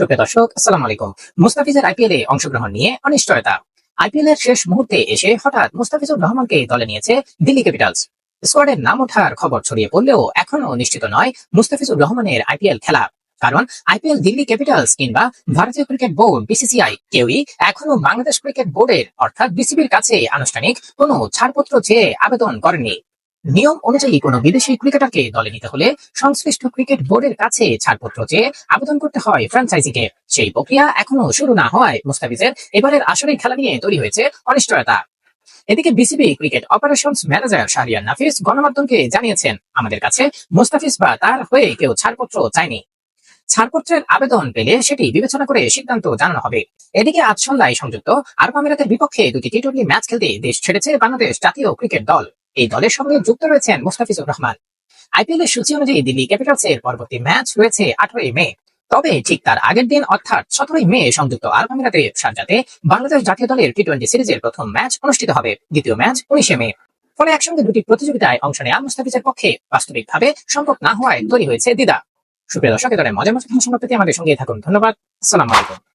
সুপ্রিয় দর্শক, আসসালামু আলাইকুম। মুস্তাফিজের আইপিএল এ অংশগ্রহণ নিয়ে অনিশ্চয়তা। আইপিএল এর শেষ মুহূর্তে এসে হঠাৎ মুস্তাফিজুর রহমানকে দলে নিয়েছে দিল্লি ক্যাপিটালস। স্কোয়াডের নাম ওঠার খবর ছড়িয়ে পড়লেও এখনও নিশ্চিত নয় মুস্তাফিজুর রহমানের আইপিএল খেলা। কারণ আইপিএল দিল্লি ক্যাপিটালস কিংবা ভারতীয় ক্রিকেট বোর্ড, বিসিসিআই কেউই এখনও বাংলাদেশ ক্রিকেট বোর্ডের, অর্থাৎ বিসিবির কাছে আনুষ্ঠানিক কোনো ছাড়পত্র চেয়ে আবেদন করেনি। নিয়ম অনুযায়ী কোনো বিদেশি ক্রিকেটারকে দলে নিতে হলে সংশ্লিষ্ট ক্রিকেট বোর্ডের কাছে ছাড়পত্র চেয়ে আবেদন করতে হয় ফ্র্যাঞ্চাইজিকে সেই প্রক্রিয়া এখনও শুরু না হওয়ায় মুস্তাফিজের এবারের আসরের খেলা নিয়ে তৈরি হয়েছে অনিশ্চয়তা। এদিকে BCB cricket operations manager Shahriar Nafees গণমাধ্যমকে জানিয়েছেন, আমাদের কাছে মুস্তাফিজ বা তার হয়ে কেউ ছাড়পত্র চায়নি। ছাড়পত্রের আবেদন পেলে সেটি বিবেচনা করে সিদ্ধান্ত জানানো হবে। এদিকে আজ সন্ধ্যায় সংযুক্ত আরব আমিরাতের বিপক্ষে দুটি টি টোয়েন্টি ম্যাচ খেলতে দেশ ছেড়েছে বাংলাদেশ জাতীয় ক্রিকেট দল। এই দলের সঙ্গে যুক্ত রয়েছেন মুস্তাফিজুর রহমান। আইপিএল এর সূচি অনুযায়ী দিল্লি ক্যাপিটালস এর পরবর্তী ম্যাচ রয়েছে আঠারোই মে। তবে ঠিক তার আগের দিন, অর্থাৎ সতেরোই মে, সংযুক্ত আরব আমিরাতে সারজাতে বাংলাদেশ জাতীয় দলের টি টোয়েন্টি সিরিজের প্রথম ম্যাচ অনুষ্ঠিত হবে, দ্বিতীয় ম্যাচ উনিশে মে। ফলে একসঙ্গে দুটি প্রতিযোগিতায় অংশ নেওয়া মুস্তাফিজের পক্ষে বাস্তবিকভাবে সম্ভব না হওয়ায় তৈরি হয়েছে দিদা সুপ্রিয় দর্শক, এ ধরনের মজার মজার সংবাদ আমাদের সঙ্গে থাকুন। ধন্যবাদ। আসসালামু আলাইকুম।